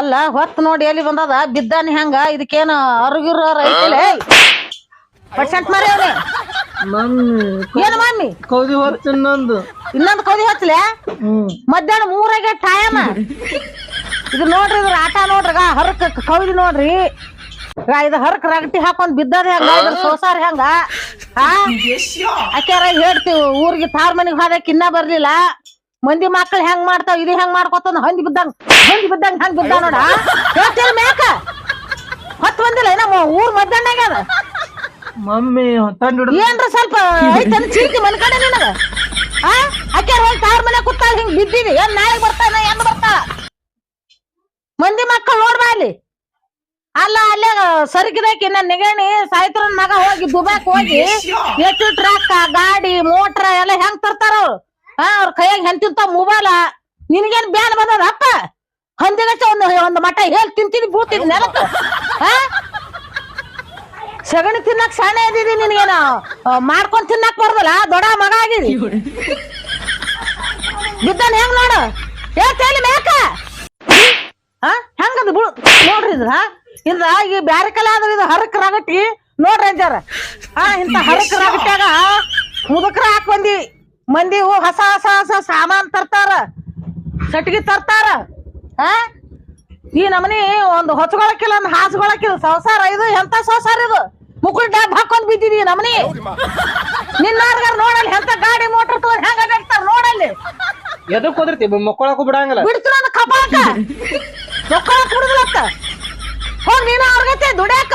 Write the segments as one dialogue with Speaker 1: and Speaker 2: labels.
Speaker 1: ಅಲ್ಲ ಹೊತ್ತು ನೋಡಿ ಎಲ್ಲಿ ಬಂದದ? ಬಿದ್ದಾನೆ ಹೆಂಗ? ಇದಕ್ಕೇನು ಅರುಗಿರ ಐತಿಲ್ಲ ಪರ್ಸೆಂಟ್ ಮಾರಿ ಅವ್ರಿ.
Speaker 2: ಮಮ್ಮಿ
Speaker 1: ಏನ್ ಮಮ್ಮಿ?
Speaker 2: ಕೌದಿ ಹೊತ್ತು ಇನ್ನೊಂದು.
Speaker 1: ಇನ್ನೊಂದ್ ಕದಿ ಹತ್ಲೆ
Speaker 2: ಹ್ಮ್.
Speaker 1: ಮಧ್ಯಾಹ್ನ ಮೂರಾಗೆ ಟೈಮ್ ಇದು ನೋಡ್ರಿ ಇದ್ರ ಆಟ ನೋಡ್ರಿ. ಹರಕ ಕೌದಿ ನೋಡ್ರಿ. ಗಾ ಇದು ಹರಕ್ ರಗಟಿ ಹಾಕೊಂಡ್ ಬಿದ್ದದ ಹೆಂಗ? ಇದ್ರ ಸೋಸಾರ ಹೆಂಗ? ಹಾ? ಅಕ್ಕಾರ ಹೇಳ್ತೀವಿ ಊರಿಗೆ ತಾರ್ ಮನೆಗೆ ಹೋದಕ್ ಇನ್ನ ಬರ್ಲಿಲ್ಲ. ಮಂದಿ ಮಕ್ಳು ಹೆಂಗ್ ಮಾಡ್ತಾವ ಇದು ಹೆಂಗ್ ಮಾಡ್ಕೊತ ಹಂದಿ ಬಿದ್ದಂಗ ಹಂದಿ ಬಿದ್ದಂಗ ಹಂಗ್ ಬಿದ್ದ ನೋಡ. ಹೇಳ್ತೀರಿ ಮ್ಯಾಕ ಹೊತ್ತು ಬಂದಿಲ್ಲ ನಮ್ಮ ಊರ್ ಮಧ್ಯಾಹ್ನ ಅದ.
Speaker 2: ಮಮ್ಮಿ
Speaker 1: ಏನ್ರ ಸ್ವಲ್ಪ ಐತನ ಚೀಟಿ ಮಲ್ಕಡೆ ನಿನಗ? ಆ? ಆಕ್ಯಾರ ಹೋಗಿ ತಾರ್ ಮನೆ ಕೂತಾಳ ಹಿಂಗ್ ಬಿದ್ದೀವಿ. ಏನ್ ನಾಳೆ ಬರ್ತಾನ ಏನ್ ಬರ್ತಾ ಮಂದಿ ಮಕ್ಕಳು ನೋಡ್ಬಾ ಅಲ್ಲಿ. ಅಲ್ಲ ಅಲ್ಲೇ ಸರಕಿದಕ್ಕೆ ನನ್ನ ನಿಗಣಿ ಸಾಯಿತ್ರನ ಮಗ ಹೋಗಿ ದುಬಾಕ್ ಹೋಗಿ ಎಷ್ಟು ಟ್ರಕ್ ಗಾಡಿ ಮೋಟ್ರ ಎಲ್ಲ ಹೆಂಗ್ ತರ್ತಾರ? ಅವ್ರು ಹಾ ಅವ್ರ ಕೈಯಾಗ ಹೆಂತಿಂತ ಮೊಬೈಲ ನಿನಗೇನ್ ಬ್ಯಾನ್ ಬಂದದ? ಅಪ್ಪ! ಹಂದಿಗಚ್ಚ ಒಂದು ಒಂದು ಮಠ ಹೇಳ್ ತಿಂತೀನಿ ಬೂತಿದ್ ನೆಲಕ್ಕ ಹಾ? ಸಗಣಿ ತಿನ್ನಕ್ ಶಾಣೆ ಇದ್ದೀನಿ ನಿನಗೇನ? ಮಾಡ್ಕೊಂಡ್ ತಿನ್ನಕ್ ಬರ್ದಲ್ಲ? ದೊಡ್ಡ ಮಗ ಆಗಿದಿ. ಬಿದ್ದಾನ ಹೆಂಗ್ ನೋಡು? ಹೇಳ್ತೇಲಿ ಮೇಕ! ಹಾ? ಹೆಂಗದ ಬಿಡು ನೋಡ್ರಿ ಇದ್ರ ಇದ್ರ ಈ ಬ್ಯಾರೆ ಕಲ ಆದ್ರೆ ಇದು ಹರಕ್ ರಾಗಟ್ಟಿ ನೋಡ್ರಿ ಅಂತಾರ ಹಾ ಇಂತ ಹರಕ್ ರಾಗಟ್ಯಾಗ ಮುದುಕ್ರ ಹಾಕ್ ಬಂದಿ ಮಂದಿ ಹೂ ಹೊಸ ಹೊಸ ಹೊಸ ಸಾಮಾನ್ ತರ್ತಾರ. ಕಟ್ಗಿ ತರ್ತಾರ. ಹಾ ಈ ನಮನಿ ಒಂದು ಹೊಚ್ಕೊಳಕಿಲ್ಲ ಒಂದು ಹಾಸ್ಕೊಳಕಿಲ್ಲ. ಸಂಸಾರ ಇದು ಎಂತ ಸಂಸಾರ ಇದು? ಮುಕುಳ್ ಡಾಬ್ ಹಾಕೊಂಡ್ ಬಿದ್ದಿದಿ ನಮನಿ? ನಿನ್ನಾರ್ಗಾರ ನೋಡಲ್ಲಿ ಎಂತ ಗಾಡಿ ಮೋಟರ್ ತಗೊಂಡ್ ಹೆಂಗ ಅಡ್ಡಾಡ್ತಾರ ನೋಡಲ್ಲಿ?
Speaker 2: ಎದಕ್ ಹೋದ್ರತಿ ಮಕ್ಕಳಕ್ಕೂ ಬಿಡಂಗಲ್ಲ.
Speaker 1: ಬಿಡ್ತು ನನ್ನ ಕಪಾಟ ಮಕ್ಕಳಕ್ ಬಿಡುದಿಲ್ಲ ಹೋಗ್ ನೀನು ಅವ್ರಗತ್ತೆ ದುಡ್ಯಾಕ.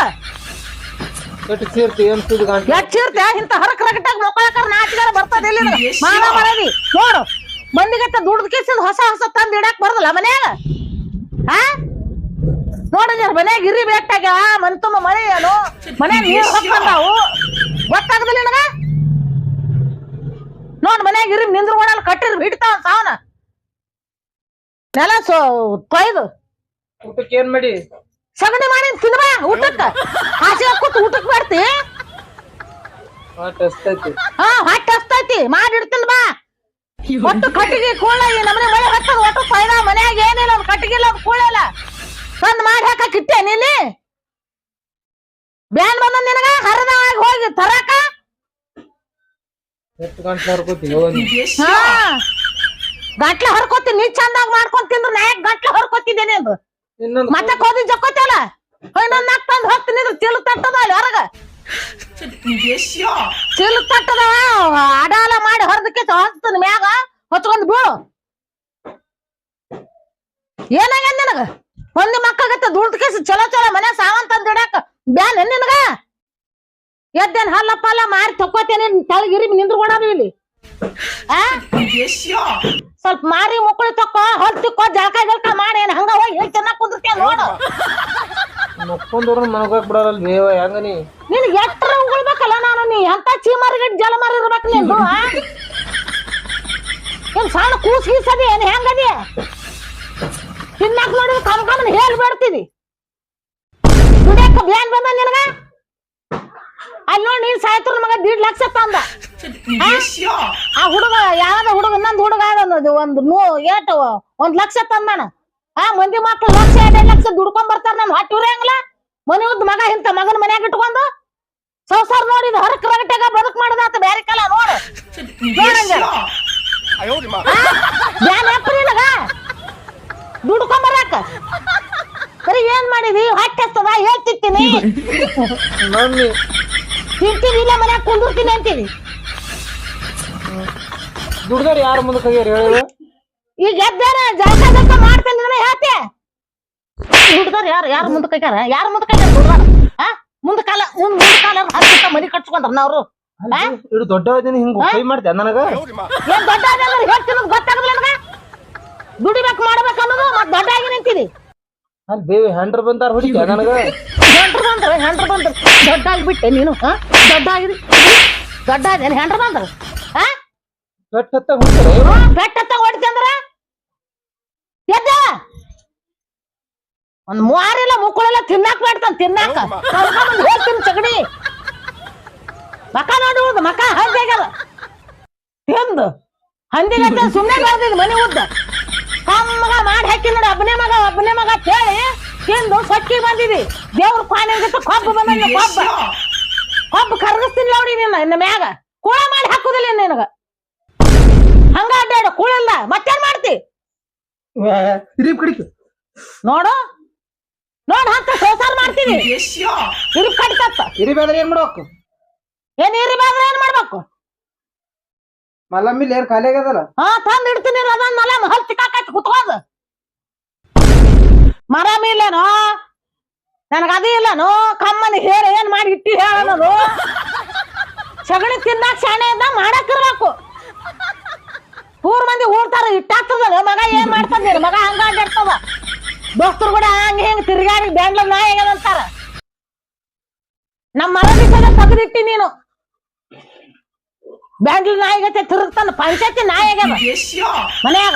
Speaker 2: ಎಷ್ಟು ಸೇರ್ತಿ ಏನ್ ಸುದ್ದಿ ಗಂಟೆ
Speaker 1: ಎಷ್ಟ್ ಚೀರ್ತೆ ಇಂತ ಹರಕ್ ರಗಟಾಗ ಮಕ್ಕಳಕ್ಕಾರ ನಾಚಿಗಾರ ಬರ್ತದೆ ಇಲ್ಲಿ ಮಾಡ ಮರದಿ ನೋಡು ಮಂದಿಗತ್ತ ದುಡ್ದು ಕೇಸಿಂದ ಹೊಸ ಹೊಸ ತಂದು ಇಡಕ್ ಬರ್ದಲ್ಲ ಮನ್ಯಾಗ? ಹಾ ನೋಡಿದ್ರ ಮನ್ಯಾಗ ಇರಿ ಬೇಟಾಗ ಮನ್ ತುಂಬ ಮಳೆ ಏನು? ಮನ್ಯಾಗ ನೀರ್ ಹೊಕ್ಕಂದಾವು ಗೊತ್ತಾಗದಿಲ್ಲ ನಿನಗ? ನೋಡ್ ಮನ್ಯಾಗ ಇರಿ ನಿಂದ್ರ ಓಡಲ್ ಕಟ್ಟಿರ್ ಹಿಡ್ತಾವ ಸಾವನ. ನೆಲ ಸೋ ಕೊಯ್ದು.
Speaker 2: ಊಟಕ್ಕೆ ಏನ್ ಮಾಡಿ?
Speaker 1: ಸಗಣಿ ಮಾಡಿ ತಿನ್ಬಾ ಊಟಕ್ಕ? ಹಾಸಿಗೆ ಕೂತ್ ಊಟಕ್ ಮಾಡ್ತಿ?
Speaker 2: ಟೆಸ್ಟ್
Speaker 1: ಹಾ ಹೊಟ್ಟೆ ಹಸ್ತೈತಿ ಮಾಡಿಡ್ತೀನಿ ಬಾ ಒಟ್ಟು ಕಟ್ಟಿಗೆ ಕೂಳ ಈ ನಮ್ಮನೆ ಮಳೆ ಹತ್ತದ ಒಟ್ಟು ಪೈನ ಮನ್ಯಾಗ ಏನಿಲ್ಲ ಒಂದು ಕಟ್ಟಿಗೆ ಇಲ್ಲ ಕೂಳ ಇಲ್ಲ. ತಂದ್ ಮಾಡಿ ಹಾಕಿಟ್ಟೆ ನೀಲಿ. ಬ್ಯಾನ್ ಬಂದ ನಿನಗ ಹರದ ಆಗಿ ಹೋಗಿ ತರಾಕ.
Speaker 2: ಗಂಟ್ಲ ಗಂಟೆ ಹರ್ಕೋತಿ
Speaker 1: ಹಾ. ಗಂಟ್ಲೆ ಹರ್ಕೋತಿ ನೀ ಚಂದಾಗ ಮಾಡ್ಕೊಂಡ್ ತಿಂದ್ರ ನಾಯಕ್ ಗಂಟ್ಲ ಹರ್ಕೋತಿದ್ದೇನೆ ಅಂದು ಮತ್ತೆ ಕೋದಿ ಜಕ್ಕೋತಿಯಲ್ಲ ನನ್ನ ನಾಕ್ ತಂದು ಹೋಗ್ತೀನಿ ಇದ್ರ ಚೀಲ ತಟ್ಟದ ಅಲ್ಲಿ ಹೊರಗ? ಚೀಲ ತಟ್ಟದ ಅಡಾಲ ಮಾಡಿ ಹೊರದಕ್ಕೆ ಹೊಸ್ತನ ಮ್ಯಾಗ ಹೊತ್ಕೊಂಡು ಬೀಳು ಏನಾಗ್ಯದ ನಿನಗ? ಒಂದ್ ಮಕ್ಕಳಗತ್ತ ದುಡ್ದು ಕೇಸ್ ಚಲೋ ಚಲೋ ಮನೆ ಸಾಮಾನ್ ತಂದ್ ಬ್ಯಾನ್ ನಿನಗ? ಎದ್ದೇನ್ ಹಲ್ಲಪ್ಪ ಅಲ್ಲ ಮಾರಿ ತಕ್ಕೋತೇನೆ ತಳಗಿರಿ ನಿಂದ್ರಗೊಡೋದು ಇಲ್ಲಿ. ಆ? ಸ್ವಲ್ಪ ಮಾರಿ ಮುಕ್ಕಳು ತಕ್ಕ ಹೊಲ್ ತಿಕ್ಕೋ ಜಳಕ ಜಳಕ ಮಾಡಿ ಏನ್ ಹಂಗ ಹೋಗಿ ಹೇಳಿ ಚೆನ್ನಾಗಿ ಕುಂದಿರ್ತೀಯ ನೋಡು.
Speaker 2: ಮಕ್ಕೊಂದವ್ರ ಮನಗಾಕ್ ಬಿಡಲ್ಲ ಬೇವ ಹೆಂಗ ನೀ?
Speaker 1: ನೀನ್ ಎಟ್ರ ಉಳ್ಬೇಕಲ್ಲ ನಾನು ನೀ? ಎಂತ ಚೀಮಾರಿ ಗಡ್ ಜಲ ಮಾರಿ ಇರ್ಬೇಕು ನಿಂದು ಆ? ಏನ್ ಸಣ್ಣ ಕೂಸ್ ಗೀಸದಿ ಏನ್ ಹೆಂಗದಿ ತಿನ್ನಾಕ್ ನೋಡಿದ್ರೆ ಕಮ್ ಕಮ್ಮನ್ ಹೇಳ್ ಬೇಡ್ತಿದಿ ದುಡಿಯಕ್ಕ ಬ್ಯಾನ್ ಬಂದ ನಿನಗ? ಅಲ್ಲಿ ನೋಡಿ ನೀನ್ ಸಾಯ್ತ್ರ ಮಗ ದೀಡ್ ಲಕ್ಷ ತಂದ. ಆ ಹುಡುಗ ಯಾವ್ದ ಹುಡುಗ ಇನ್ನೊಂದ್ ಹುಡುಗ ಅದೊಂದು ಒಂದು ನೂ ಏಟ್ ಒಂದ್ ಲಕ್ಷ ತಂದಾನ. ಆ ಮಂದಿ ಮಕ್ಳು ಲಕ್ಷ ಎರಡ್ ಲಕ್ಷ ದುಡ್ಕೊಂಡ್ ಬರ್ತಾರ ನಾನು ಹೊಟ್ಟೆ ಉರಿಯಂಗಿಲ್ಲ? ಮನೆ ಉದ್ದ ಮಗ ಇಂತ ಮಗನ ಮನ್ಯಾಗ ಇಟ್ಕೊಂಡು? ಸಂಸಾರ ನೋಡಿದ ಹರಕ ರಗಟೆಗ ಬದುಕ್ ಮಾಡದಾತ ಬ್ಯಾರೆ ಕಾಲ ನೋಡು. ದುಡ್ಕೊಂಡ್ ಬರಾಕ. ಬರೀ ಏನ್ ಮಾಡಿದಿ? ಹೊಟ್ಟೆ
Speaker 2: ಹೇಳ್ತಿತ್ತೀನಿ
Speaker 1: ತಿಂತೀವಿ ಇಲ್ಲ ಮನ್ಯಾಗ ಕುಂದಿರ್ತೀನಿ ಅಂತೀವಿ.
Speaker 2: ದುಡ್ದವ್ರು ಯಾರ ಮುಂದಕ್ಕೆ ಹೋಗ್ಯಾರ ಹೇಳಿ?
Speaker 1: ಈಗ ಎದ್ದಾರ ಜಾಗ ಮಾಡ್ತೇನೆ ಅಂದ್ರೆ ಹೇಳ್ತೆ. ಯಾರ್ ಯಾರು ಯಾರು ಮುಂದಕ್ಕೆ ಹಾಕ್ಯಾರ ಯಾರು ಮುಂದಕ್ಕೆ ಹಾಕ್ಯಾರ ದುಡ್ದಾರ ಹಾ ಮುಂದ ಕಾಲ ಮುಂದ್ ಮುಂದ ಕಾಲ ಹತ್ತಿತ್ತ ಮನಿ ಕಟ್ಸ್ಕೊಂಡ್ರ ಅವ್ರು?
Speaker 2: ಇಡು ದೊಡ್ಡ ದಿನ ಹಿಂಗ ಕೈ ಮಾಡ್ತೆ ನನಗ?
Speaker 1: ಏನ್ ದೊಡ್ಡ ಹೇಳ್ತೀನಿ ಗೊತ್ತಾಗಲ್ಲ ನನಗ? ದುಡಿಬೇಕು ಮಾಡ್ಬೇಕು ಅನ್ನೋದು ಮತ್ತೆ ದೊಡ್ಡ ಆಗಿ ನಿಂತೀನಿ
Speaker 2: ಅಲ್ಲಿ ಬೇವಿ ಹ್ಯಾಂಡ್ರ್ ಬಂದಾರ ಹುಡುಗಿ ನನಗ?
Speaker 1: ಹೆಂಡ್ರು ಬಂದ್ರ ಹೆಂಡ್ರು ಬಂದ್ರ. ದೊಡ್ಡ ಆಗಿಬಿಟ್ಟೆ ನೀನು ಹಾ? ದೊಡ್ಡ ಆಗಿದಿ ದೊಡ್ಡ ಆದೇನು ಹೆಂಡ್ರು ಬಂದ್ರ? ಆ
Speaker 2: ಕಟ್ ಹತ್ತ ಹೊಡಿತಾರೆ
Speaker 1: ಬೆಟ್ಟ ಹತ್ತ ಹೊಡಿತಂದ್ರ ಎದ್ದ? ಒಂದ್ ಮೂವಾರಿಲ್ಲ ಮುಕ್ಕಳೆಲ್ಲ ತಿನ್ನಾಕ ಮಾಡ್ತಾನ ತಿನ್ನಾಕ. ಹೋಗ್ತೀನಿ ಚಗಡಿ. ಮಕ ನೋಡಿ ಹೋದ ಮಕ ಹಂದಿ ಆಗ್ಯದ ತಿಂದು. ಹಂದಿಗತ್ತೆ ಸುಮ್ಮನೆ ಬೆಳ್ದಿದ್ ಮನೆ ಉದ್ದ. ಕಮ್ಮಗ ಮಾಡಿ ಹಾಕಿ ನೋಡಿ ಒಬ್ಬನೇ ಮಗ ಒಬ್ಬನೇ ಮಗ ಕೇಳಿ ಹೇಳಿ ತಿಂದು ಸೊಕ್ಕಿ ಬಂದಿದಿ. ದೇವ್ರ ಪಾನಿ ಕೊಬ್ಬು ಬಂದ ಕೊಬ್ಬ. ಕೊಬ್ಬ ಕರಗಿಸ್ತೀನಿ ನೋಡಿ ನಿನ್ನ ಇನ್ನ ಮ್ಯಾಗ. ಕೂಳ ಮಾಡಿ ಹಾಕುದಿಲ್ಲ ನಿನಗ. ಹಂಗ ಅಡ್ಡಾಡು ಕೂಳಲ್ಲ. ಮತ್ತೇನ್ ಮಾಡ್ತಿ? ನೋಡು. ನೋಡ್ ಹಾಕ ಸಂಸಾರ ಮಾಡ್ತೀನಿ ಇದು ಕಡಿತತ್ತ
Speaker 2: ಏನ್ ಮಾಡ್ಬೇಕು?
Speaker 1: ಏನ್ ಇರಿ ಬಾದ್ರೆ ಏನ್
Speaker 2: ಮಲ್ಲಮ್ಮಿಲ್ ಏನ್ ಖಾಲಿ ಆಗ್ಯದಲ್ಲ?
Speaker 1: ಹಾ, ತಂದ್ ಇಡ್ತೀನಿ ಅದನ್ನ ಮಲ ಹಲ್ ಚಿಕ್ಕಾಕೈತಿ ಕುತ್ಕೋದ. ಮರಮಿ ಮೀಲೇನೋ ನನಗ ಅದೇ ಇಲ್ಲನು? ಕಮ್ಮನ ಹೇಳ ಏನ್ ಮಾಡಿ ಇಟ್ಟಿ ಹೇಳೋದು ಸಗಣಿ ತಿನ್ನಾಕ ಶಾಣೆ ಇದ್ದ ಮಾಡಕ್ ಇರ್ಬೇಕು. ಮಂದಿ ಊರ್ತಾರ ಇಟ್ಟಾಗ್ತದ ಮಗ ಏನ್ ಮಾಡ್ತದ ನೀನ್ ಮಗ ಹಂಗ ಅಡ್ಡಾಡ್ತದ ದೋಸ್ತರು ಕೂಡ ಹಂಗ ಹಿಂಗ ತಿರ್ಗಾಡಿ ಬ್ಯಾಂಡ್ಲ ನಾಯಿ ಅಂತಾರ ನಮ್ಮ ಮರ ಬಿಸದ ತೆಗೆದಿಟ್ಟಿ ನೀನು. ಬ್ಯಾಂಡ್ಲ ನಾಯಿಗತೆ ತಿರುಗ್ತಾನ ಪಂಚಾಯತಿ ನಾಯಿಗ ಮನ್ಯಾಗ.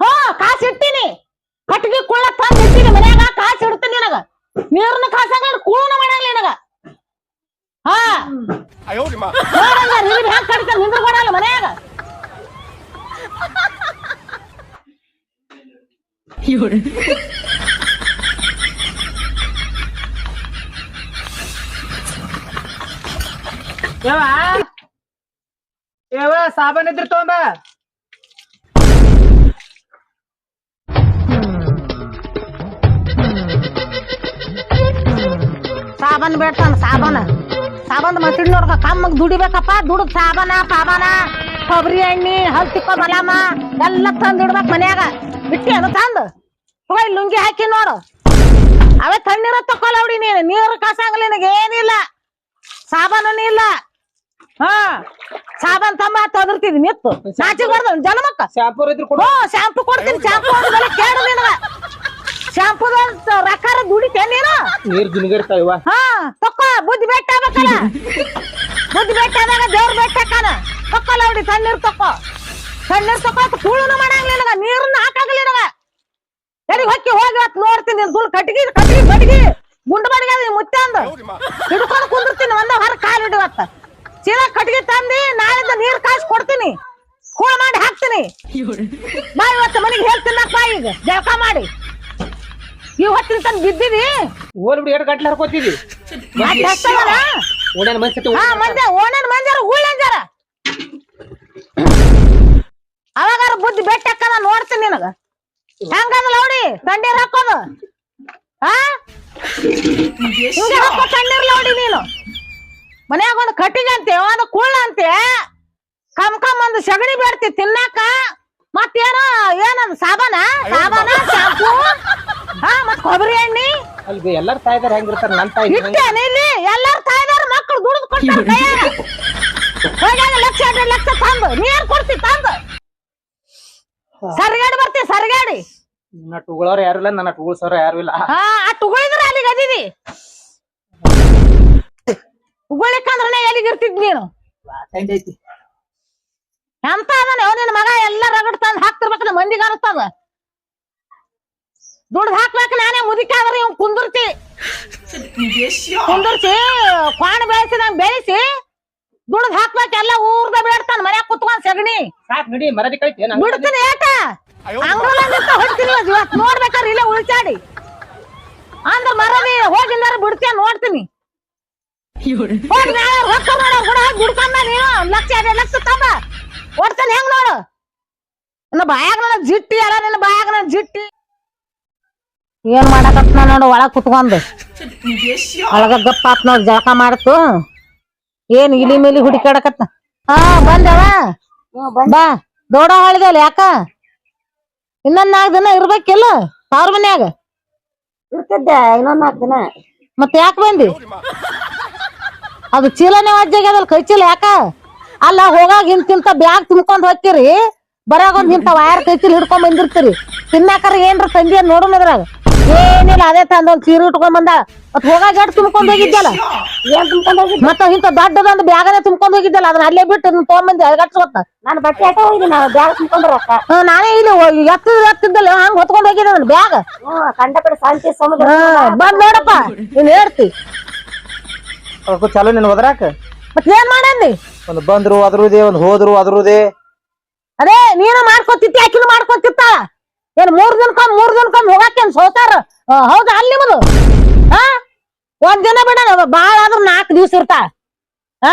Speaker 1: ಹಾ ಕಾಸು ಇಡ್ತೀನಿ. ಕಟ್ಟಿಗೆ ಕುಳ್ಳ ತಂದು ಇಡ್ತೀನಿ ಮನ್ಯಾಗ ಕಾಸು ಇಡ್ತೀನಿ ನಿನಗ. ನೀರ್ನ ಕಾಸಾಗ ಕೂಳನ ಮಾಡಂಗಿಲ್ಲ ನಿನಗ. ಹಾ. ನೋಡಂಗ ನೀರ್ ಹ್ಯಾಂಗ ಕಡಿತ ನಿಂದ್ರ ಕೊಡಲ್ಲ ಮನ್ಯಾಗ.
Speaker 2: ಏವ ಏವ ಸಾಬನ್ ಇದ್ರ ತೊಂಬ
Speaker 1: ಸಾಬನ್ ಬೇಡ್ತಾನ ಸಾಬನ್. ಸಾಬನ್ ಮಸಿಡ್ ನೋಡ್ಕ, ಕಮ್ಮಗ್ ದುಡಿಬೇಕಪ್ಪ ದುಡ್ದು ಸಾಬನ, ಪಾಬನ. ಕೊಬ್ಬರಿ ಎಣ್ಣಿ ಹಲ್ ತಿಕ್ಕೋ ಮಲಾಮ ಎಲ್ಲ ತಂದ್ ಇಡ್ಬೇಕ್ ಮನ್ಯಾಗ. ಬಿಟ್ಟಿ ಅದು ತಂದು. ಹೋಯ್, ಲುಂಗಿ ಹಾಕಿ ನೋಡು. ಅವೇ ತಣ್ಣೀರ ತಕ್ಕೊಲ್ಲ ನೀನು. ನೀರು ಕಾಸಂಗಿಲ್ಲ ನಿನಗೆ ಏನಿಲ್ಲ ಸಾಬಾನು ಇಲ್ಲ. ಹಾ ಸಾಬನ್ ತಂಬ ತೊದರ್ತಿದ್ ಮಿತ್ತು ನಾಚಿ ಬರ್ದ ಜನ್ಮಕ್ಕ.
Speaker 2: ಶಾಂಪು ಇದ್ರ ಕೊಡು.
Speaker 1: ಹ್ಞೂ ಶಾಂಪು ಕೊಡ್ತೀನಿ ಶಾಂಪು ಬೆಲೆ ಕೇಳು ನಿನಗ ಶಾಂಪುದ ನೀನು.
Speaker 2: ನೀರ್ ಜಿನ್ಗಿರ್ತಾವ ಇವ.
Speaker 1: ಹಾ ತಕ್ಕ ಬುದ್ಧಿ ಬೆಟ್ಟ ಆಗ್ಬೇಕಲ್ಲ. ಬುದ್ಧಿ ಬೆಟ್ಟ ಆದಾಗ ದೇವ್ರ ಬೆಟ್ಟ ಕಾನ ತಕ್ಕಲ್ಲ ಅವ್ಡಿ ತಣ್ಣೀರ್ ತಕ್ಕ ತಣ್ಣೀರ್ ತಕ್ಕ ಕೂಳುನು ಮಾಡಂಗಿಲ್ಲ ನಿನಗ ನೀರನ್ನ ಹಾಕಾಗಲ್ಲ ನಿನಗ. ಎಲ್ಲಿಗೆ ಹೊಕ್ಕಿ ಹೋಗಿ ಇವತ್ತು ನೋಡ್ತೀನಿ ನಿನ್ ಸುಳ್ಳು ಕಟ್ಗಿ ಕಟ್ಗಿ ಬಡ್ಗಿ ಗುಂಡು ಬಡ್ಗಿ ಮುತ್ತೆ ಅಂದ ಹಿಡ್ಕೊಂಡು ಕುಂದಿರ್ತೀನಿ ಒಂದ ಹೊರ ಕಾಲು ಹಿಡಿವತ್ತ ಸೀದಾ ಕಟ್ಗಿ ತಂದಿ ನಾಳಿಂದ ನೀರ್ ಕಾಸು ಕೊಡ್ತೀನಿ ಕೂಳ ಬಾಯಿ ಬಾ ಇವತ್ತು ಮನೆಗೆ ಹೇಳ್ತಿಲ್ಲ ಬಾಯಿಗೆ ಈಗ. ಜಳಕ ಮಾಡಿ. ಇವತ್ತಿನ ತಂದು ಬಿದ್ದಿದಿ?
Speaker 2: ಓಲ್ ಬಿಡಿ ಎರಡು ಗಟ್ಲೆ ಹರ್ಕೋತಿದಿ ಮನ್ಸತಿ
Speaker 1: ಹಾ ಮಂಜಾರ ಅವಾಗಾರ ಬುದ್ಧಿ ಬೆಟ್ಟ ಹಾಕದ ನೋಡ್ತೀನಿ ನಿನಗ. ಹೆಂಗದ ನೋಡಿ ತಂಡೀರ್ ಹಾಕೋದು? ಹಾ? ಹಿಂಗೆ ಹಾಕೋ ತಣ್ಣೀರ್ ನೋಡಿ ನೀನು. ಮನ್ಯಾಗ ಒಂದು ಕಟ್ಟಿಗೆ ಅಂತೆ ಒಂದು ಕೂಳ ಅಂತೆ. ಕಮ್ ಕಮ್ ಒಂದು ಸಗಣಿ ಬೇಡ್ತಿ ತಿನ್ನಾಕ? ಮತ್ತೇನೋ ಏನದು ಸಾಬಾನ? ಸಾಬಾನ ಶಾಂಪೂ? ಹಾ ಮತ್ ಕೊಬ್ಬರಿ ಎಣ್ಣಿ?
Speaker 2: ಅಲ್ಲಿ ಎಲ್ಲಾರು ತಾಯ್ದಾರ ಹೆಂಗಿರ್ತಾರ ನನ್ ತಾಯಿ
Speaker 1: ಇಟ್ಟೇನೆ ಇಲ್ಲಿ ಎಲ್ಲಾರ ತಾಯ್ದಾರ ಮಕ್ಕಳು ದುಡ್ದು ಕೊಡ್ತಾರ ಹೋಗ್ಯಾಗ ಲಕ್ಷ ಎರಡು ಲಕ್ಷ ತಂದು ನೀರ್ ಏನ್ ಕೊಡ್ತಿ ತಂದು. ಸರ್ಗಾಡಿ ಬರ್ತಿ ಸರ್ಗಾಡಿ.
Speaker 2: ನನ್ನ ಟುಗಳವ್ರ ಯಾರು ಇಲ್ಲ ನನ್ನ ಟುಗಳಸವ್ರ ಯಾರು ಇಲ್ಲ.
Speaker 1: ಹಾ ಆ ಉಗುಳಿದ್ರ ಅಲ್ಲಿಗೆ ಅದಿದಿ. ಉಗುಳಿಕಂದ್ರೆ ಎಲ್ಲಿಗೆ ಇರ್ತಿದ್ ನೀನು?
Speaker 2: ಐತಿ.
Speaker 1: ಎಂತ ಅವ ನಿನ್ ಮಗ ಎಲ್ಲ ರಗಡ್ ತಂದ್ ಹಾಕ್ತಿರ್ಬೇಕ ಮಂದಿಗೆ ಅನಿಸ್ತದ? ದುಡ್ದು ಹಾಕ್ಬೇಕು ನಾನೇ ಮುದಿಕಾದ್ರೆ ಇವ್ ಕುಂದಿರ್ತಿ. ಕುಂದಿರ್ಸಿ ಕ್ವಾಣ ಬೆಳೆಸಿದಂಗ್ ಬೆಳೆಸಿ. ದುಡ್ದು ಹಾಕ್ಬೇಕು ಎಲ್ಲ ಊರ್ದ ಬೇಡ್ತಾನ ಮನ್ಯಾಗ ಕುತ್ಕೊಂಡ್ ಸಗಣಿ. ಬಿಡ್ತೀನಿ ಏಟ? ನೋಡ್ಬೇಕಾದ್ರೆ ಇಲ್ಲೇ ಉಳ್ಚಾಡಿ. ಅಂದ್ರ ಮರದಿ ಹೋಗಿಂದಾರ ಬಿಡ್ತೇನೆ ನೋಡ್ತೀನಿ. ಹೋಗಿ ರೊಕ್ಕ ಮಾಡೋ ಕೂಡ ದುಡ್ಕೊಂಡ ನೀನು ಲಕ್ಷ ಎರಡ್ ಲಕ್ಷ ತಂದ ಓಡ್ತಾನೆ ಹೆಂಗ್ ನೋಡು? ನನ್ನ ಬಾಯಾಗ ನನ್ನ ಜಿಟ್ಟಿ ಅಲ್ಲ ನಿನ್ನ ಬಾಯಾಗ ನನ್ನ ಜಿಟ್ಟಿ. ಏನ್ ಮಾಡಕತ್ ನೋಡು ಒಳಗ್ ಕುತ್ಕೊಂಡ್. ಒಳಗ ಗಪ್ಪ ಆತ್ ನೋಡ್ ಜಳಕ ಮಾಡ್ತು. ಏನ್ ಇಲಿ ಮಿಲಿ ಹುಡುಕಾಡಕತ್ನ ಹಾ ಬಂದವ. ಬಾ ದೊಡ ಹೊಳಿದಲ್ಲ ಯಾಕ? ಇನ್ನೊಂದ್ ನಾಲ್ಕು ದಿನ ಇರ್ಬೇಕಿಲ್ಲ ಅವ್ರ ಮನ್ಯಾಗ.
Speaker 3: ಇರ್ತಿದ್ದೆ ಇನ್ನೊಂದ್ ನಾಲ್ಕು ದಿನ.
Speaker 1: ಮತ್ತೆ ಯಾಕೆ ಬಂದಿ? ಅದು ಚೀಲನೇ ವಜ್ಜಾಗ್ಯದಲ್ಲ ಕೈ ಚೀಲ ಯಾಕ? ಅಲ್ಲ ಹೋಗಾಗ ಇಂತಿಂತ ಬ್ಯಾಗ್ ತುಂಬ್ಕೊಂಡ್ ಹೋಗ್ತಿರಿ. ಬರಾಗ ಒಂದ್ ಇಂತ ವಯರ್ ಕೈ ಚೀಲ ಹಿಡ್ಕೊಂಡ್ ಬಂದಿರ್ತೀರಿ. ತಿನ್ನಾಕರ ಏನ್ರ ತಂದಿ ನೋಡೋಣ ಅದ್ರಾಗ. ಏನಿಲ್ಲ ಅದೇ ತಂದ ಒಂದ್ ಸೀರೆ ಉಟ್ಕೊಂಡ್ ಬಂದ. ಮತ್ ಹೋಗಾಗ ಎಷ್ಟ್ ತುಂಬ್ಕೊಂಡ್ ಹೋಗಿದ್ದಲ್ಲ?
Speaker 3: ಏನ್ ತುಂಬ್ಕೊಂಡ್ ಹೋಗಿದ್ದೆ
Speaker 1: ಮತ್ತ ಇಂತ ದೊಡ್ಡದೊಂದು ಬ್ಯಾಗನೇ ತುಂಬ್ಕೊಂಡ್ ಹೋಗಿದ್ದಲ್ಲ? ಅದನ್ನ ಅಲ್ಲೇ ಬಿಟ್ಟು ತೊಗೊಂಬಂದಿ ತಗೊಂಬಂದಿ ಅಳಗಟ್ಸ್ಕೊತ್ತ
Speaker 3: ನಾನು ಬಟ್ಟೆ ಆಟ ಹೋಗಿದ್ದೆ ನಾವು ಬ್ಯಾಗ್ ತುಂಬ್ಕೊಂಡ್ರಕ್ಕ
Speaker 1: ಹ್ಮ್, ನಾನೇ ಇಲ್ಲಿ ಎತ್ತ ಎತ್ತಿದ್ದಲ್ಲ ಹಂಗ್ ಹೊತ್ಕೊಂಡ್ ಹೋಗಿದ್ದೆ ನನ್ ಬ್ಯಾಗ್.
Speaker 3: ಹ್ಮ್ ಕಂಡಪಡೆ ಶಾಂತಿ ಸಮುದ್ರ
Speaker 1: ಬಂದ್ ನೋಡಪ್ಪ ನೀನ್ ಹೇಳ್ತಿ.
Speaker 2: ಚಲೋ ನೀನ್ ಹೋದ್ರಾಕ?
Speaker 1: ಮತ್ ಏನ್ ಮಾಡಂದಿ
Speaker 2: ಒಂದ್ ಬಂದ್ರು ಅದ್ರದೇ ಒಂದ್ ಹೋದ್ರು ಅದ್ರದೇ
Speaker 1: ಅದೇ ನೀನು ಮಾಡ್ಕೊತಿತ್ತಿ ಆಕಿನ ಮಾಡ್ಕೊತಿತ್ತ? ಏನ್ ಮೂರ್ ದಿನಕ್ಕೊಮ್ಮೆ ಮೂರ್ ದಿನಕ್ಕೊಮ್ಮೆ ಹೋಗಾಕೇನ್ ಸೋತಾರ? ಹೌದ ಅಲ್ಲಿ ನಿಮ್ಮದು ಹಾ ಒಂದ್ ದಿನ ಬಿಡ ಬಾಳ ಆದ್ರೂ ನಾಲ್ಕು ದಿವ್ಸ ಇರ್ತಾ. ಹಾ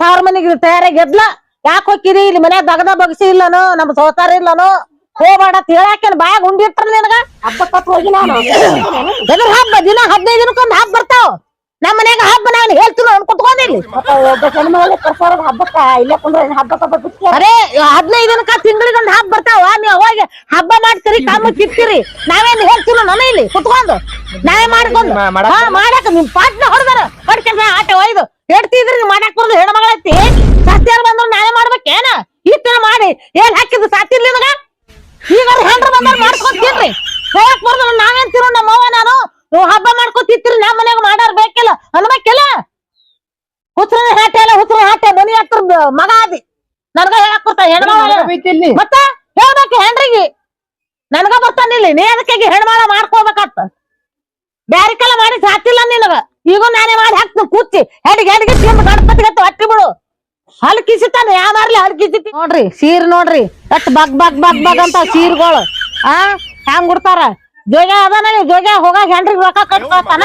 Speaker 1: ಸಾವಿರ ಮನಿಗೆ ತಯಾರಾಗಿ ಎದ್ಲ. ಯಾಕೆ ಹೋಗಿರಿ ಇಲ್ಲಿ ಮನ್ಯಾಗ ದಗದ ಬಗ್ಸಿ ಇಲ್ಲನು ನಮ್ ಸೋತಾರ ಇಲ್ಲನು? ಹೋಗ್ಬೇಡ ತಿಳಾಕೇನ್ ಹೇಳಾಕೇನ್ ಬಾಯಾಗ ಉಂಡಿಟ್ರ ನಿನಗ?
Speaker 3: ಹಬ್ಬಕ್ಕೆ ಹೋಗಿ ನಾನು.
Speaker 1: ಹಬ್ಬ ದಿನ ಹದಿನೈದು ದಿನಕ್ಕೊಂದ್ ಹಬ್ಬ ಬರ್ತಾವ. ನಮ್ಮ ಮನ್ಯಾಗ ಹಬ್ಬ ನಾನು ಹೇಳ್ತೀನಿ
Speaker 3: ನಾನು ಒಬ್ಬ ಕರ್ಸೋರ್ ಹಬ್ಬಕ್ಕ ಇಲ್ಲೇ ಕುಂದ್ರ ಹಬ್ಬಕ್ಕ
Speaker 1: ಅರೇ ಹದಿನೈದು ದಿನಕ್ಕ ತಿಂಗಳಿಗೊಂದ್ ಹಬ್ಬ ಬರ್ತಾವ ನೀವು ಅವಾಗ ಹಬ್ಬ ಮಾಡ್ತೀರಿ ಕಾಮ ಕಿತ್ತೀರಿ. ನಾವೇನ್ ಹೇಳ್ತೀವಿ ನಮ್ಮ ಇಲ್ಲಿ ಕುತ್ಕೊಂಡು. ನಾವೇ ಮಾಡ್ಕೊಂಡು.
Speaker 2: ಮಾಡಕ್
Speaker 1: ನಿಮ್ ಪಾಟ್ನ ಹೊಡೆದಾರ. ಹೊಡ್ಕೊಂಡ್ ಆಟ ಒಯ್ದು. ಹೇಳ್ತಿದ್ರಿ ನೀವ್ ಮಾಡಾಕ್ ಬರೋದು ಹೆಣ್ಮಗಳೈತಿ. ಸತ್ಯಾರ ಬಂದ್ರು ನಾವೇ ಮಾಡ್ಬೇಕೇನ ಈ ತರ ಮಾಡಿ. ಏನ್ ಹಾಕಿದ್ ಸಾತಿರ್ಲಿ ನಗ ಈಗ ಹೆಂಡ್ರ ಬಂದ್ರ ಮಾಡ್ಕೊತೀನ್ರಿ ಹೇಳಕ್ ಬರ್ದು ನಾವೇನ್ ತಿರು ನಮ್ಮ ಅವ್ವ ನಾನು? ಹಬ್ಬ ಮಾಡ್ಕೊತಿತ್ರಿ ನಮ್ಮ ಮನ್ಯಾಗ ಮಾಡಾರ್ ಬೇಕಿಲ್ಲ ಅನ್ಬೇಕಿಲ್ಲ ಹುತ್ರನ ಹಾಟೆ ಅಲ್ಲ ಹುತ್ರ ಹಾಟೆ ಮನಿ ಹತ್ರ ಮಗ ಆದಿ ನನ್ಗ ಹೇಳಕ್ ಬರ್ತಾ
Speaker 2: ಬೈತಿಲ್ಲಿ
Speaker 1: ಮತ್ತ ಹೇಳ್ಬೇಕು ಹೆಣ್ರಿಗೆ. ನನ್ಗ ಬರ್ತಾನಿಲ್ಲಿ ನೀ ಅದಕ್ಕೆ ಹೆಣ್ಮಾಳ ಮಾಡ್ಕೋಬೇಕತ್ತ ಬ್ಯಾರಿಕೆಲ್ಲ ಮಾಡಿ ಸಾತಿಲ್ಲ ನಿನಗ. ಈಗ ನಾನೇ ಮಾಡಿ ಹಾಕ್ತೀನಿ ಕೂತಿ ಹೆಡ್ಗೆ ಹೆಡ್ಗೆ ತಿಂದು ಗತ್ತು ಹೊಟ್ಟಿ ಬಿಡು. ಹಲ್ ಕಿಸಿತಾನೆ ಯಾ ಮಾರ್ಲಿ ಹಲ್ ಕಿಸಿತಿ. ನೋಡ್ರಿ ಸೀರ್ ನೋಡ್ರಿ. ಎಷ್ಟ್ ಬಗ್ ಬಗ್ ಬಗ್ ಬಗ್ ಅಂತ ಸೀರ್ಗಳು ಆ ಹ್ಯಾಂಗ್ ಬಿಡ್ತಾರ ಜೋಗ ಅದಾನ ಜೋಗ ಹೋಗಾಗ ಹೆಂಡ್ರಿಗೆ ರೊಕ್ಕ ಕಟ್ಕೊತಾನ?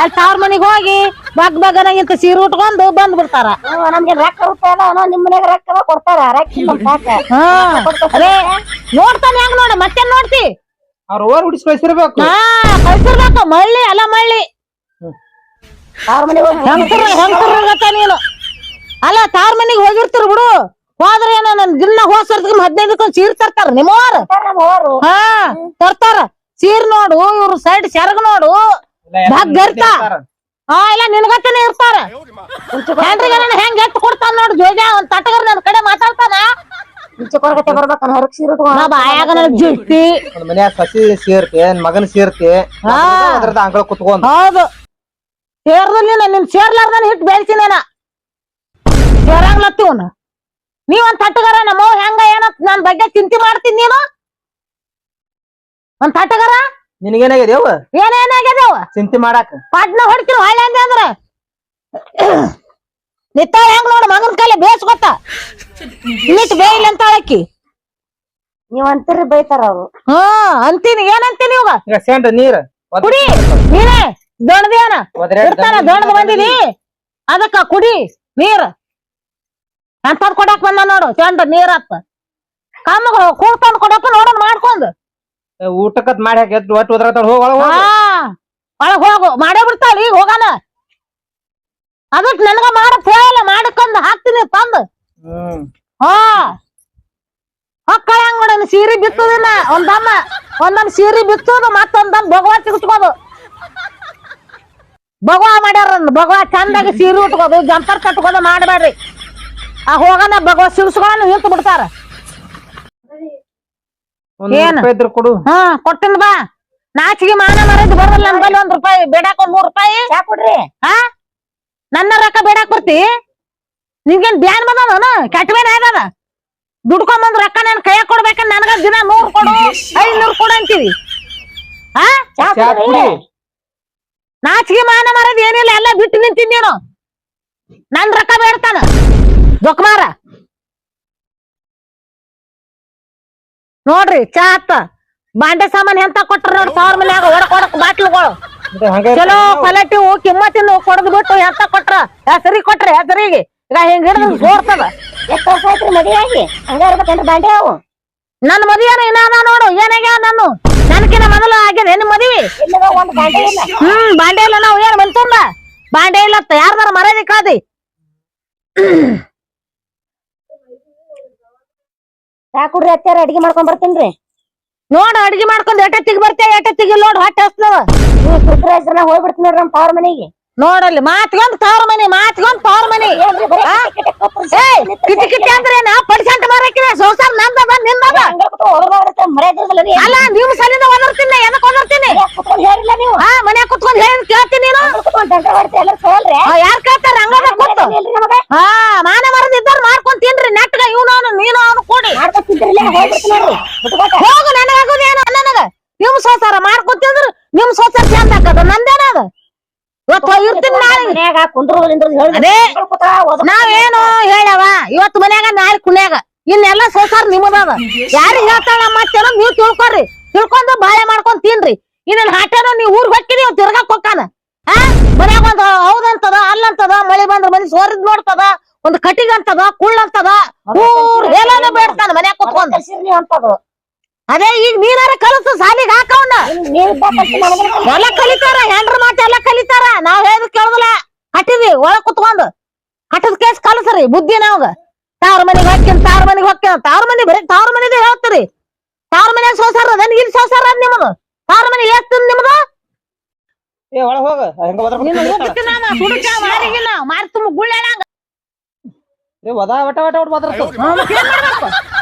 Speaker 1: ಅಲ್ಲಿ ತವ್ರ ಮನಿಗ್ ಹೋಗಿ ಬಗ್ ಬಗ್ ಅನ್ನಂಗಿಂತ ಸೀರೆ ಉಟ್ಕೊಂಡು ಬಂದ್ ಬಿಡ್ತಾರ.
Speaker 3: ನಮ್ಗೆ ರೊಕ್ಕ ರೂಪಾಯಿ ಅದ ಅವನು ನಿಮ್ ಮನೆಗೆ ರೊಕ್ಕ ಕೊಡ್ತಾರ ರೊಕ್ಕ
Speaker 1: ನೋಡ್ತಾನೆ ಹೆಂಗ್ ನೋಡ ಮತ್ತೆ ನೋಡ್ತಿ?
Speaker 2: ಅವ್ರ ಓರ್ ಹುಡಿಸ್ ಕಳ್ಸಿರ್ಬೇಕು.
Speaker 1: ಹಾ ಕಳ್ಸಿರ್ಬೇಕು ಮಳ್ಳಿ ಅಲ್ಲ ಮಳ್ಳಿ.
Speaker 3: ತಾರ್ ಮನೆಗೆ ಹೋಗಿ
Speaker 1: ಹೆಂಗಸರು ಹೆಂಗಸರು ನೀನು? ಅಲ್ಲ ತಾರ್ ಮನಿಗ್ ಹೋಗಿರ್ತಾರ ಬಿಡು. ಹೋದ್ರೆ ಏನ ನನ್ ದಿನ ಹೋಸರ್ದ ಹದಿನೈದಕ್ಕ ಸೀರ್ ತರ್ತಾರ ನಿಮ್ಮವಾರ ಹಾ ತರ್ತಾರ. ಸೀರ್ ನೋಡು ಇವ್ರ ಸೈಡ್ ಸೆರಗ್ ನೋಡು. ಭಾಗ್ ಗರ್ತ. ಹಾ ಇಲ್ಲ ನಿನ್ಗತ್ತನೆ ಇರ್ತಾರ. ಹೆಂಡ್ರಿಗೆ ಹೆಂಗ್ ಎತ್ತು ಕೊಡ್ತಾನ ನೋಡು ಜೋಗ ಒಂದ್ ತಟಗರ್ ನನ್ ಕಡೆ ಮಾತಾಡ್ತಾನ.
Speaker 3: ಮುಂಚೆ ಕೊರಗತೆ ಬರ್ಬೇಕನ್ನ ಹೊರಗ್ ಸೀರೆ
Speaker 1: ನಾ ಬಾಯಾಗ ನನ್ ಜಿಟ್ಟಿ.
Speaker 2: ಒಂದ್ ಮನ್ಯಾಗ ಸಸಿ ಸೇರ್ತಿ ನನ್ ಮಗನ್ ಸೇರ್ತಿ.
Speaker 1: ಹಾ.
Speaker 2: ಅದ್ರದ ಅಂಗಳ ಕುತ್ಕೊಂಡ್.
Speaker 1: ಹೌದು. ಸೇರ್ದಲ್ಲಿ ನಿನ್ ಸೇರ್ಲಾರ್ದನ್ ಹಿಟ್ ಬೆಳ್ಸಿನೇನ ಸೇರಂಗ್ಲತ್ತಿವನ ನೀವ್ ಒಂದ್ ತಟ್ಟಗಾರ ನಮ್ಮ ಹೆಂಗ ಏನ ನನ್ ಬಗ್ಗೆ ಚಿಂತೆ ಮಾಡ್ತೀನಿ ನೀನು? ಒಂದ್ ತಟ್ಟಗಾರ?
Speaker 2: ನಿನಗೇನಾಗಿದೆ ಅವ
Speaker 1: ಏನೇನಾಗ್ಯದವ
Speaker 2: ಚಿಂತೆ ಮಾಡಾಕ.
Speaker 1: ಪಾಟ್ನ ಹೊಡ್ತಿರು ಹೊಳ್ಳೆ ಅಂದೆ ಅಂದ್ರ? ನಿತ್ತಾಳ ಹೆಂಗ್ ನೋಡು ಮಗನ್ ಕೈಲಿ ಬೇಸ್ ಗೊತ್ತ? ಇನ್ನಿಟ್ ಬೇಯಿಲ್ಲ ಅಂತ ಅಳಕ್ಕಿ
Speaker 3: ನೀವ್ ಅಂತೀರಿ ಬೈತಾರ ಅವ್ರು.
Speaker 1: ಹಾ ಅಂತೀನಿ. ಏನಂತೀನಿ ಇವಾಗ
Speaker 2: ಈಗ ಸೆಂಡ್ ನೀರ್. ಒದ್-
Speaker 1: ಕುಡಿ. ನೀನೇ ದೊಡ್ಡದೇನ
Speaker 2: ಒದ್ರಾಡ್
Speaker 1: ಇರ್ತಾನ ಬಂದಿದಿ? ಅದಕ್ಕ ಕುಡಿ ನೀರ್. ಎಂತದ್ ಕೊಡಾಕ್ ಬಂದ ನೋಡು ಚಂಡ ನೀರ್ ಹತ್ತ ಕೂಡ ಕೂಡ್ಕೊಂಡ್ ಕೊಡಪ್ಪ ನೋಡೋಣ ಮಾಡ್ಕೊಂಡ್.
Speaker 2: ಏ, ಊಟಕ್ಕತ್ ಮಾಡಿ ಹಾಕಿ ಎದ್ದು ಒಟ್ಟು ಹೋದ್ರ ಹೋಗ್ ಒಳಗ್ ಹೋಗ್.
Speaker 1: ಮಾಡೇ ಬಿಡ್ತಾಳ ಈಗ ಹೋಗಾನ ಅದಕ್ ನನಗ ಮಾಡಕ್ ಹೇಳಲ್ಲ ಮಾಡಕ್ಕಂದ್ ಹಾಕ್ತೀನಿ ತಂದ್.
Speaker 2: ಹಾ
Speaker 1: ಹಾ. ಹೊಕ್ಕಳ ಹೆಂಗ್ ನೋಡೋಣ ಸೀರೆ ಬಿತ್ತದಿನ ಒಂದಮ್ಮ ಒಂದೊಂದ್ ಸೀರೆ ಬಿತ್ತುದು ಮತ್ತೊಂದಮ್ ಭಗವಾ ಸಿಗಿಸ್ಕೋದು ಭಗವಾ ಮಾಡ್ಯಾರ ಭಗವಾ ಚಂದಾಗಿ ಸೀರೆ ಉಟ್ಕೋದು ಜಂಪರ್ ಕಟ್ಕೋದು ಮಾಡಬೇಡ್ರಿ. ಆ ಹೋಗನ ಭಗವಾ ಸಿಗಿಸ್ಕೊಳ್ಳೋಣ ನಿಂತು ಬಿಡ್ತಾರ. ಏನ್?
Speaker 2: ಇದ್ರ ಕೊಡು.
Speaker 1: ಹಾ ಕೊಟ್ಟಿನ ಬಾ. ನಾಚಿಗೆ ಮಾನ ಮರದ್ ಬರಲ್ಲ ನನ್ ಬಲ್ಲಿ ಒಂದ್ ರೂಪಾಯಿ ಬೇಡಾಕ ಒಂದ್ ಮೂರ್ ರೂಪಾಯಿ.
Speaker 3: ಚಾ ಕೊಡ್ರಿ.
Speaker 1: ಹಾ? ನನ್ನ ರೊಕ್ಕ ಬೇಡಾಕ್ ಬರ್ತಿ ನಿನ್ಗೇನ್ ಬ್ಯಾನ್ ಬಂದದ ಕೆಟ್ಟವೇನ ಆಗದ ದುಡ್ಕೊಂಬಂದ್ ರೊಕ್ಕ ನನ್ ಕೈ ಕೊಡ್ಬೇಕಂದ್ ನನಗ ದಿನ ನೂರ್ ಕೊಡು ಐನೂರ್ ಕೊಡು ಅಂತೀವಿ. ಹಾ?
Speaker 3: ಚಾ
Speaker 1: ನಾಚಿಗೆ ಮಾನ ಮರದ್ ಏನಿಲ್ಲ ಎಲ್ಲ ಬಿಟ್ಟು ನಿಂತೀನಿ ನೀನು ನನ್ ರೊಕ್ಕ ಬೇಡ್ತಾನ. ದೊಕ್ಮಾರ. ನೋಡ್ರಿ ಚಾ ಅತ್ತ ಬಾಂಡೆ ಸಾಮಾನ್ ಎಂತ ಕೊಟ್ರ ನೋಡ್ರಿ ಸಾವಿರ ಮನ್ಯಾಗ ಒಡಕ್ ಒಡಕ್ ಬಾಟ್ಲುಗಳು. ಚಲೋ ಕ್ವಾಲಿಟಿ ಕಿಮ್ಮತ್ತಿನ ಕೊಡದ್ ಬಿಟ್ಟು ಎಂತ ಕೊಟ್ರ? ಹೆಸರಿ ಕೊಟ್ರಿ ಹೆಸರಿಗೆ. ಈಗ ಹಿಂಗ್ ಹಿಡಿದು ಸೋರ್ತದ
Speaker 3: ಎಷ್ಟ್ ವರ್ಷ ಆಯ್ತ್ರಿ ಮದ್ವೆ ಆಗಿ ಹಂಗ ಇರ್ಬೇಕೇನ್ರಿ ಬಾಂಡೆ ಅವು.
Speaker 1: ನನ್ ಮದುವೆನ ಇನ್ನ ಅದ ನೋಡು ಏನಾಗ ನಾನು ನನ್ಕಿನ ಮೊದಲು ಆಗ್ಯದ ಏನ್ ಮದ್ವಿ? ಹ್ಮ್ ಬಾಂಡೆ ಇಲ್ಲ ನಾವು ಏನ್ ಬಂತಂದ ಬಾಂಡೆ ಇಲ್ಲ ಯಾರ್ದಾರ ಮರ್ಯಾದೆ ಕಾದಿ
Speaker 3: ಚಾ ಕುಡ್ರಿ ಅತ್ಯಾರ ಅಡಿಗೆ ಮಾಡ್ಕೊಂಡ್ ಬರ್ತೀನ್ರಿ?
Speaker 1: ನೋಡ ಅಡಿಗೆ ಮಾಡ್ಕೊಂಡ್ ಎಟತ್ತಿಗೆ ಬರ್ತೆ ತಿಗಿಲ್ ನೋಡ್ ಹೊಟ್ಟೆ ಹಸ್ತದ
Speaker 3: ನೀವು ಜನ ಹೋಗ್ಬಿಡ್ತೀನಿ ನಮ್ ತವ್ರ ಮನೆಗೆ.
Speaker 1: ನೋಡಲ್ಲಿ, ಮಾತ್ಗೊಂದ್ ತವ್ರ ಮನಿ, ಮಾತ್ಗೊಂದ್ ತವ್ರ ಮನಿ.
Speaker 3: ಕಿಟಿ ಕಿಟಿ
Speaker 1: ಅಂದ್ರೆ ನಾ ಪಡಿಸಂತ ಮಾರಕ್ಕಿದೆ? ಸಂಸಾರ ನಂದದ ನಿಂದದ
Speaker 3: ಹಂಗ
Speaker 1: ಅಲ್ಲ, ನೀವು ಸಲಿಂದ ಒದರ್ತೀನಿ, ಎದಕ್ ಒದರ್ತೀನಿ? ಹಾ ಮನ್ಯಾಗ ಕುತ್ಕೊಂಡ್ ಹೇಳಿ ಕೇಳ್ತೀನಿ ನೀನು? ಯಾರ್ ಕೇಳ್ತಾರ? ಹಂಗದ ಕೂತು. ಹಾ ಮಾನ ಮರದ ಇದ್ದಾರ ಮಾಡ್ಕೊಂಡ್ ತಿನ್ರಿ, ನೆಟ್ಗ ಇವನು ಅವನು, ನೀನು ಅವನು ಕೂಡಿ. ಹೋಗು, ನನಗಾಗೋದು ಏನು ನನಗ ನಿಮ್ ಸಂಸಾರ ಮಾಡ್ಕೊಂಡ್ ತಿಂದ್ರ, ನಿಮ್ ಸಂಸಾರ ಚಂದ ಹಾಕದ ನಂದೇನ ಅದ ಇವತ್ತು ಇರ್ತೀನಿ ನಾಳೆ
Speaker 3: ಮನ್ಯಾಗ
Speaker 1: ಅದೇ ನಾವೇನು ಹೇಳ್ಯಾವ ಇವತ್ತು ಮನ್ಯಾಗ ನಾಳೆ ಕುನ್ಯಾಗ ಇನ್ನೆಲ್ಲ ಸಂಸಾರ ನಿಮ್ಮದಾಗ ಯಾರಿಗ್ ಹೇಳ್ತಾಳ ಮತ್ತೇನೋ ನೀವ್ ತಿಳ್ಕೊರಿ ತಿಳ್ಕೊಂಡು ಬಾಳೆ ಮಾಡ್ಕೊಂಡ್ ತಿನ್ರಿ. ಇನ್ನ ಹಾಟೇನೋ ನೀವ್ ಊರ್ಗ್ ಹೊಕ್ಕಿರಿ ಅವ್ ತಿರ್ಗಾಕ್ ಹೊಕ್ಕಾನ ಹಾ ಮನ್ಯಾಗ ಒಂದ್ ಹೌದಂತದ ಅಲ್ಲಂತದ ಮಳಿ ಬಂದ್ರ ಮನಿ ಸೋರಿದ್ ನೋಡ್ತದ ಒಂದ್ ಕಟ್ಟಿಗಂತದ ಅಂತದ ಕುಳ್ಳಂತದ ಊರ್ ಹೇಳೋನ ಬೇಡ್ತಾನ ಮನ್ಯಾಗ ಕುತ್ಕೊಂಡ್. ಅದೇ ಈಗ ನೀನಾರ ಕಲಸು ಸಾಲಿಗೆ
Speaker 3: ನೀವ್ ನನಗೆ
Speaker 1: ಎಲ್ಲ ಕಲಿತಾರ ಹೆಂಡ್ರ ಮಾತ ಎಲ್ಲ ಕಲಿತಾರ. ನಾವ್ ಹೇಳುದು ಕೇಳುದಿಲ್ಲ. ಕಟ್ಟಿವಿ ಒಳಗ್ ಕುತ್ಕೊಂಡ್. ಹಟ್ಟದ ಕೇಸ್ ಕಲಸ್ರಿ ಬುದ್ಧಿ ನಾವ್ಗ. ತಾವ್ರ ಮನೆಗೆ ಹೋಗ್ತೀನಿ ತಾವ್ರ ಮನೆಗೆ ಹೋಗ್ತೀನಿ. ತಾವ್ರ ಮನೆ ಬರೀ ತಾವ್ರ ಮನೆದೇ ಹೇಳ್ತೀರಿ. ತಾವ್ರ ಮನೆ ಸೋಸಾರ ನನ್ಗೆ ಇಲ್ಲಿ ಸೋಸಾರ ಅದ್ ನಿಮ್ಮದು? ತಾವ್ರ ಮನೆ ಎಷ್ಟು ನಿಮ್ದು
Speaker 2: ಏ ಒಳಗ್ ಹೋಗ. ಹೆಂಗ ಒದ್ರ
Speaker 1: ಮಾರಿ ತುಂಬ
Speaker 2: ಒದ ವಟ ವಟ
Speaker 1: ಮಾಡ್ಬೇಕು?